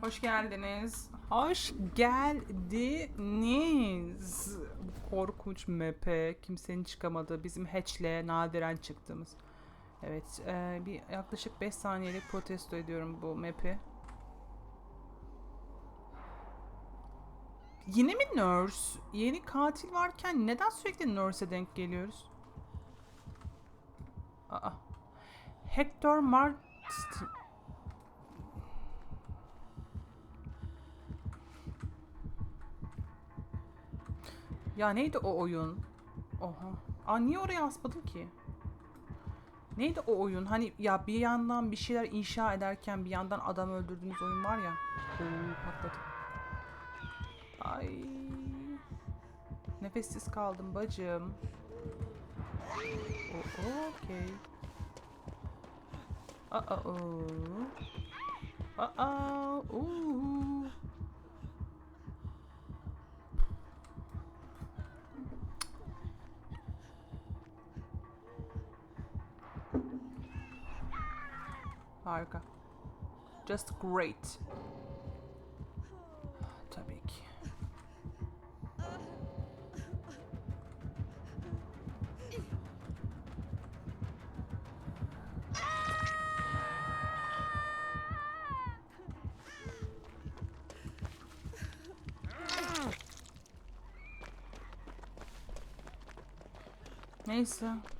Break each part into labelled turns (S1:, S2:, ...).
S1: Hoş geldiniz. Hoş geldiniz. Bu korkunç map'e kimsenin çıkamadığı bizim hatch'le nadiren çıktığımız. Evet, e, bir yaklaşık 5 saniyelik protesto ediyorum bu map'i. Yine mi nurse? Yeni katil varken neden sürekli nurse'e denk geliyoruz? Aa. Hector Martin... Ya neydi o oyun? Oha. Aa niye oraya asmadın ki? Neydi o oyun? Hani ya bir yandan bir şeyler inşa ederken bir yandan adam öldürdüğünüz oyun var ya. Oo patladı. Ay. Nefessiz kaldım bacım. Okey. Aa o. Aa Harika. Just great. Tabii. Neyse.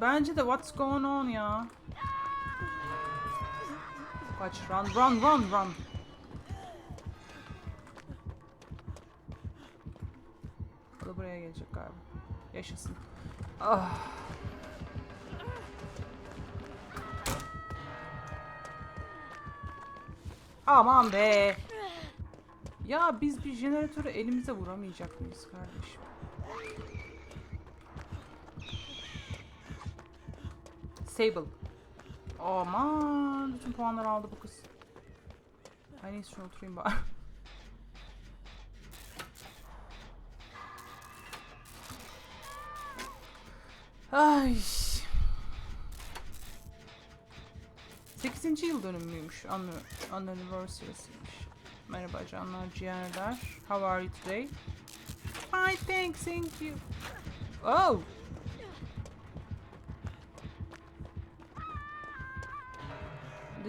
S1: Bence de what's going on ya? Kaç run run run run. O da buraya gelecek galiba. Yaşasın. Ah. Aman be. Ya biz bir jeneratörü elimize vuramayacak mıyız kardeşim? Sable. Aman bütün puanları aldı bu kız. Ay neyse şuna oturayım bari. Ay. 8. yıl dönümüymüş. Anniversary'siymiş. Merhaba canlar, ciğerler. How are you today? Fine, thanks, thank you. Oh!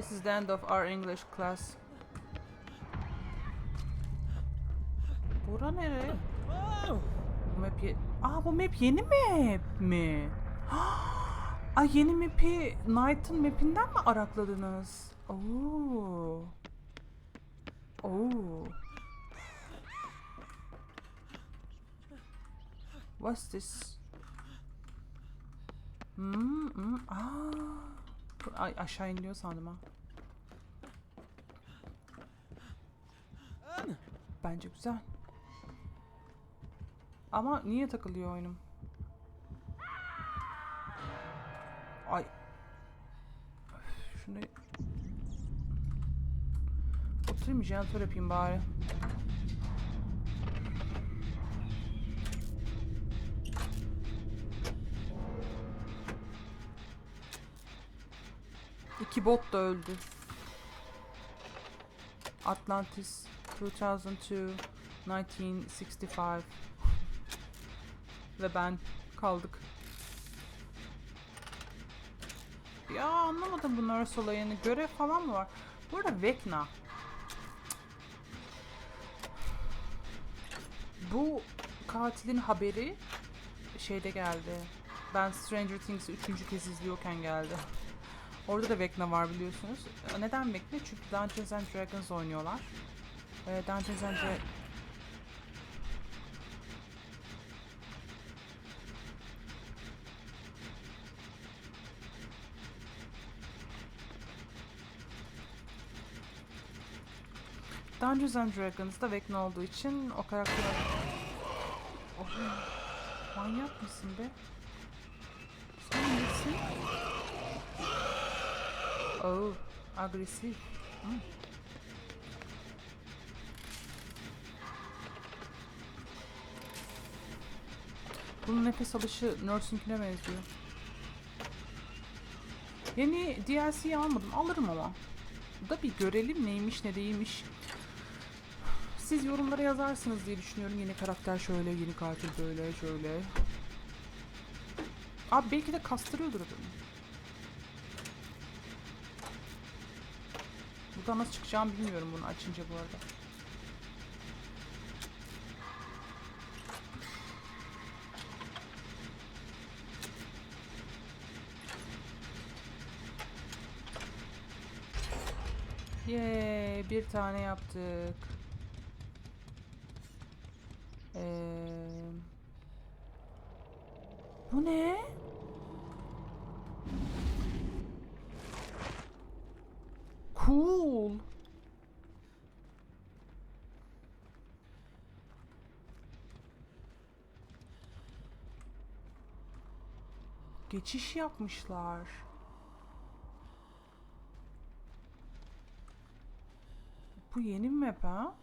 S1: This is the end of our English class. Bura nere? Bu map ye- Aa bu map yeni map mi? Ay yeni map'i Knight'ın mapinden mi arakladınız? Oo. Oo. What's this? Hmm, hmm. Aa. Ay aşağı iniyor sandım ha. Bence güzel. Ama niye takılıyor oyunum? Ay. Şunu... Oturayım jeneratör yapayım bari. İki bot da öldü. Atlantis 2002 1965 ve ben kaldık. Ya anlamadım bu nurse olayını. Görev falan mı var? Bu arada Vecna. Bu katilin haberi şeyde geldi. Ben Stranger Things'i üçüncü kez izliyorken geldi. Orada da Vecna var biliyorsunuz. E, Neden Vecna? Çünkü Dungeons and Dragons oynuyorlar. E, Dungeons and Dragons... Dungeons and Dragons'da Vecna olduğu için o karakter... Oh. Manyak mısın be? Oh, agresif. Hmm. Bunun nefes alışı Nurse'ünkine benziyor. Yeni DLC'yi almadım. Alırım ama. Da bir görelim neymiş ne değilmiş. Siz yorumlara yazarsınız diye düşünüyorum. Yeni karakter şöyle, yeni katil böyle, şöyle. Abi belki de kastırıyordur adamı. Buradan nasıl çıkacağımı bilmiyorum bunu açınca bu arada. Yay, bir tane yaptık. Ee, bu ne? Geçiş yapmışlar. Bu yeni map ha?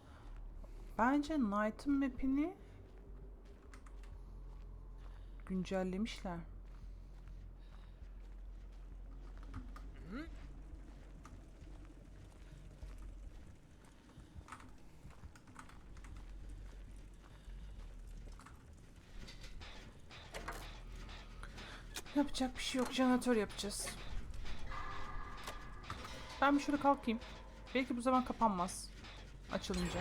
S1: Bence Knight'ın map'ini güncellemişler. Yapacak bir şey yok. Jeneratör yapacağız. Ben bir şöyle kalkayım. Belki bu zaman kapanmaz. Açılınca.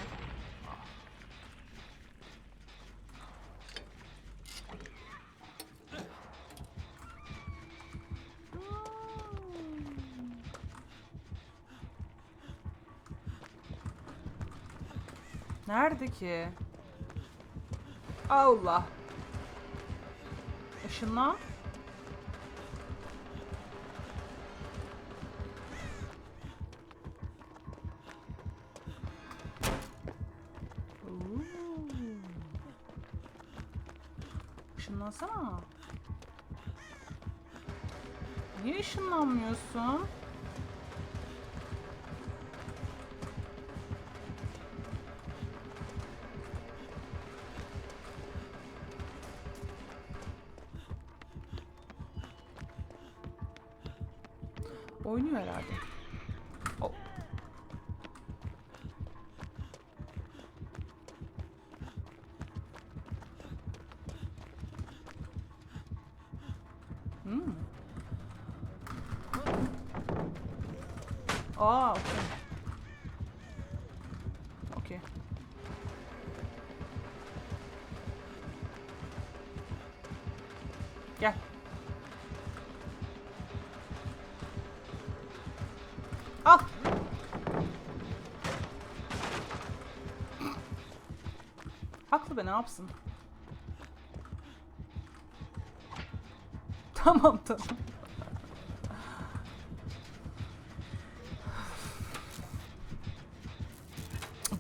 S1: Nerede ki? Allah. Işınlan. Işınlansana. Niye ışınlanmıyorsun? Oynuyor herhalde. Hmm. Aa, okey. Okey. Gel. Al. Haklı be ne yapsın? Tamam tamam.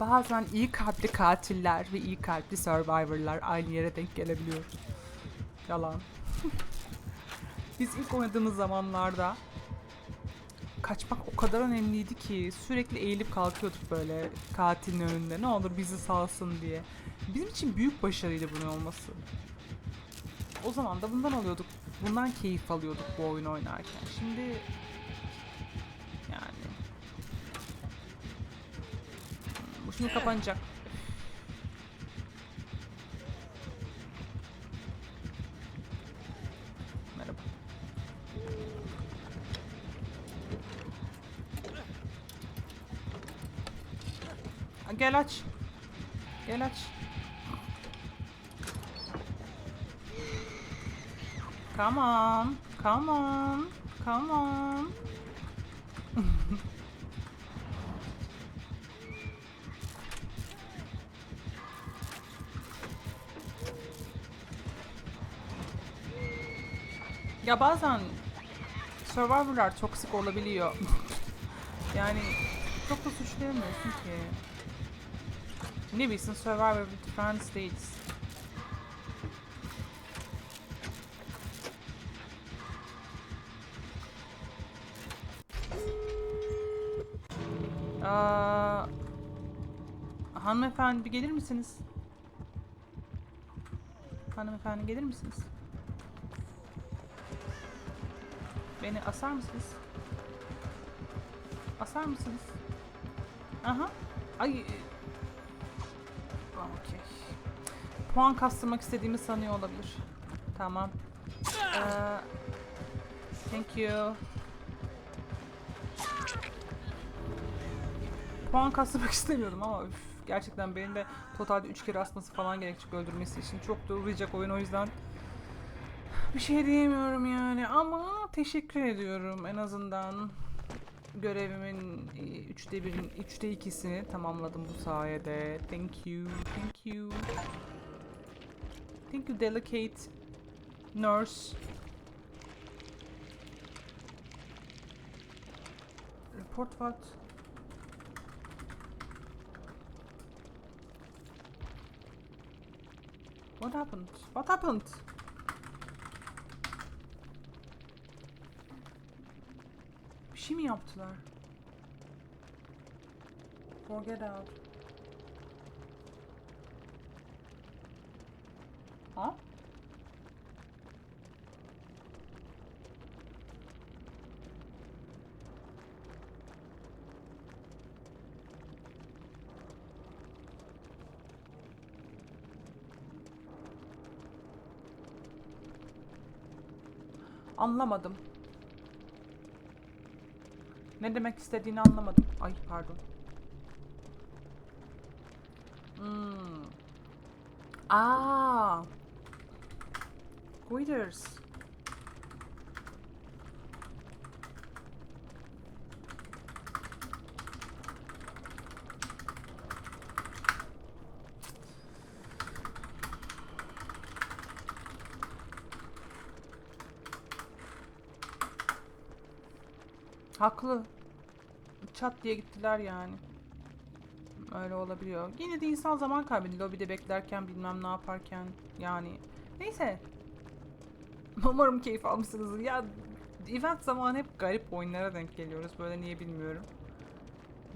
S1: Bazen iyi kalpli katiller ve iyi kalpli survivorlar aynı yere denk gelebiliyor. Yalan. Biz ilk oynadığımız zamanlarda kaçmak o kadar önemliydi ki sürekli eğilip kalkıyorduk böyle katilin önünde ne olur bizi salsın diye. Bizim için büyük başarıydı bunun olması. O zaman da bundan alıyorduk. Bundan keyif alıyorduk bu oyunu oynarken. Şimdi yani bu şimdi kapanacak. Merhaba. Ha, Gel aç. Gel aç. Come on. Come on. Come on. ya bazen Survivor'lar toksik olabiliyor. yani çok da suçlayamıyorsun ki. Ne bilsin Survivor with Friends değiliz. Aa, hanımefendi bir gelir misiniz? Hanımefendi gelir misiniz? Beni asar mısınız? Asar mısınız? Aha. Ay. Okey. Puan kastırmak istediğimi sanıyor olabilir. Tamam. Ee, thank you. Puan kastırmak istemiyordum ama üf, gerçekten benim de totalde 3 kere asması falan gerekecek öldürmesi için. Çok da uzayacak oyun o yüzden bir şey diyemiyorum yani ama teşekkür ediyorum en azından görevimin e, üçte birin, üçte ikisini tamamladım bu sayede. Thank you, thank you. Thank you delicate nurse. Report what? What happened? What happened? Bir şey mi yaptılar? Forget out. Anlamadım. Ne demek istediğini anlamadım. Ay pardon. Hmm. Aa. Quitters. Haklı. Çat diye gittiler yani. Öyle olabiliyor. Yine de insan zaman kaybediyor. Lobide beklerken bilmem ne yaparken. Yani neyse. Umarım keyif almışsınızdır. Ya event zamanı hep garip oyunlara denk geliyoruz. Böyle niye bilmiyorum.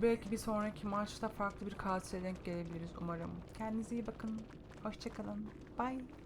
S1: Belki bir sonraki maçta farklı bir katile denk gelebiliriz umarım. Kendinize iyi bakın. Hoşçakalın. Bye.